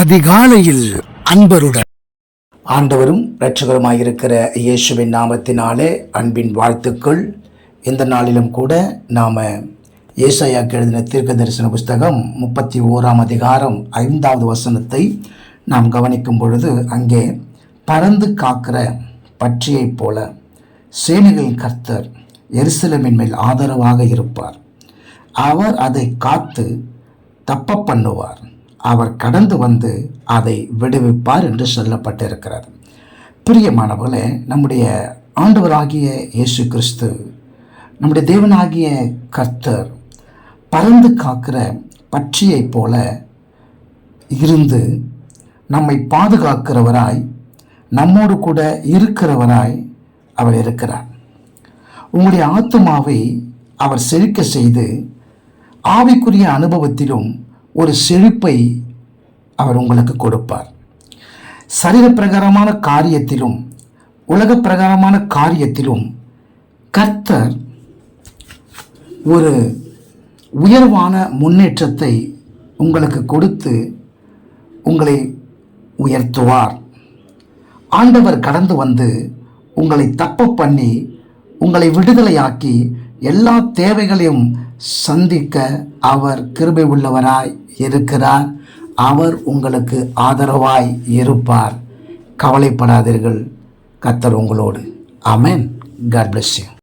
அதிகாலையில் அன்பருடன். ஆண்டவரும் இரட்சகருமாயிருக்கிற இயேசுவின் நாமத்தினாலே அன்பின் வாழ்த்துக்கள். இந்த நாளிலும் கூட நாம் ஏசாயாக்கு எழுதின தீர்க்க தரிசன புஸ்தகம் முப்பத்தி ஓராம் அதிகாரம் ஐந்தாவது வசனத்தை நாம் கவனிக்கும் பொழுது அங்கே பறந்து காக்கிற பற்றியைப் போல சேனைகளின் கர்த்தர் எருசலமின் மேல் ஆதரவாக இருப்பார். அவர் அதை காத்து தப்ப பண்ணுவார். அவர் கடந்து வந்து அதை விடுவிப்பார் என்று சொல்லப்பட்டிருக்கிறது. பிரியமானவர்களே நம்முடைய ஆண்டவராகிய இயேசு கிறிஸ்து நம்முடைய தேவனாகிய கர்த்தர் பறந்து காக்கிற பட்சியைப் போல இருந்து நம்மை பாதுகாக்கிறவராய் நம்மோடு கூட இருக்கிறவராய் அவர் இருக்கிறார். உங்களுடைய ஆத்துமாவை அவர் செழிக்க செய்து ஆவிக்குரிய அனுபவத்திலும் ஒரு செழிப்பை அவர் உங்களுக்கு கொடுப்பார். சரீர பிரகாரமான காரியத்திலும் உலக பிரகாரமான காரியத்திலும் கர்த்தர் ஒரு உயர்வான முன்னேற்றத்தை உங்களுக்கு கொடுத்து உங்களை உயர்த்துவார். ஆண்டவர் கடந்து வந்து உங்களை தப்ப பண்ணி உங்களை விடுதலையாக்கி எல்லா தேவைகளையும் சந்திக்க அவர் கிருபை உள்ளவராய் இருக்கிறார். அவர் உங்களுக்கு ஆதரவாய் இருப்பார். கவலைப்படாதீர்கள். கத்தர் உங்களோடு. அமேன் காட் பிளஸ் யூ